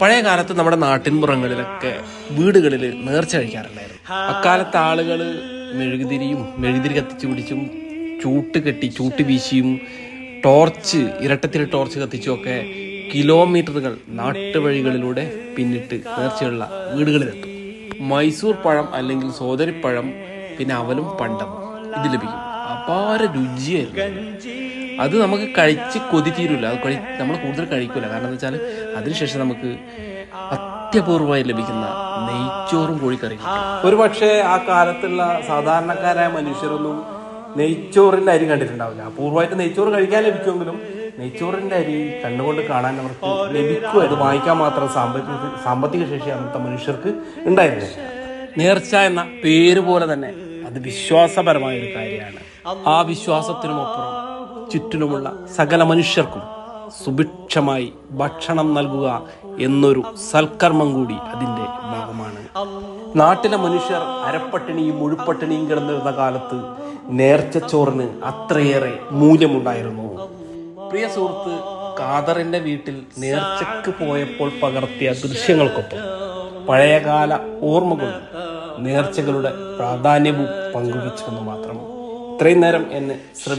പഴയ കാലത്ത് നമ്മുടെ നാട്ടിൻപുറങ്ങളിലൊക്കെ വീടുകളിൽ നേർച്ച കഴിക്കാറുണ്ടായിരുന്നു. അക്കാലത്ത് ആളുകൾ മെഴുകുതിരിയും മെഴുകുതിരി കത്തിച്ചു പിടിച്ചും ചൂട്ട് കെട്ടി ചൂട്ട് വീശിയും ടോർച്ച് ഇരട്ടത്തിൽ ടോർച്ച് കത്തിച്ചും ഒക്കെ കിലോമീറ്ററുകൾ നാട്ടുവഴികളിലൂടെ പിന്നിട്ട് നേർച്ചയുള്ള വീടുകളിലെത്തും. മൈസൂർ പഴം അല്ലെങ്കിൽ സോദരിപ്പഴം പിന്നെ അവലും പണ്ടവും ഇത് ലഭിക്കും. അപാര രുചിയായിരുന്നു. അത് നമുക്ക് കഴിച്ച് കൊതി തീരില്ല അത് കഴി നമ്മൾ കൂടുതൽ കഴിക്കൂല. കാരണം എന്താ വെച്ചാൽ അതിനുശേഷം നമുക്ക് അത്യപൂർവമായി ലഭിക്കുന്ന നെയ്ച്ചോറും കോഴിക്കറിയും. ഒരു പക്ഷേ ആ കാലത്തുള്ള സാധാരണക്കാരായ മനുഷ്യരൊന്നും നെയ്ച്ചോറിന്റെ അരി കണ്ടിട്ടുണ്ടാവില്ല. അപൂർവമായിട്ട് നെയ്ച്ചോറ് കഴിക്കാൻ ലഭിക്കുമെങ്കിലും നെയ്ച്ചോറിന്റെ അരി കണ്ണുകൊണ്ട് കാണാൻ അവർക്ക് ലഭിക്കും. അത് വാങ്ങിക്കാൻ മാത്രം സാമ്പത്തിക സാമ്പത്തിക ശേഷി അന്നത്തെ മനുഷ്യർക്ക് ഉണ്ടായിരുന്നില്ല. നേർച്ച എന്ന പേര് പോലെ തന്നെ വിശ്വാസപരമായ ഒരു കാര്യമാണ്. ആ വിശ്വാസത്തിനുമപ്പുറം ചുറ്റിലുമുള്ള സകല മനുഷ്യർക്കും സുഭിക്ഷമായി ഭക്ഷണം നൽകുക എന്നൊരു സൽക്കർമ്മം കൂടി അതിന്റെ ഭാഗമാണ്. നാട്ടിലെ മനുഷ്യർ അരപ്പട്ടിണിയും മുഴുപ്പട്ടിണിയും കിടന്നിരുന്ന കാലത്ത് നേർച്ചച്ചോറിന് അത്രയേറെ മൂല്യമുണ്ടായിരുന്നു. പ്രിയ സുഹൃത്ത് ഖാദറിന്റെ വീട്ടിൽ നേർച്ചക്ക് പോയപ്പോൾ പകർത്തിയ ദൃശ്യങ്ങൾക്കൊപ്പം പഴയകാല ഓർമ്മകളും നേർച്ചകളുടെ പ്രാധാന്യവും പങ്കുവച്ചെന്ന് മാത്രം. ഇത്രയും നേരം എന്നെ ശ്രമിച്ചു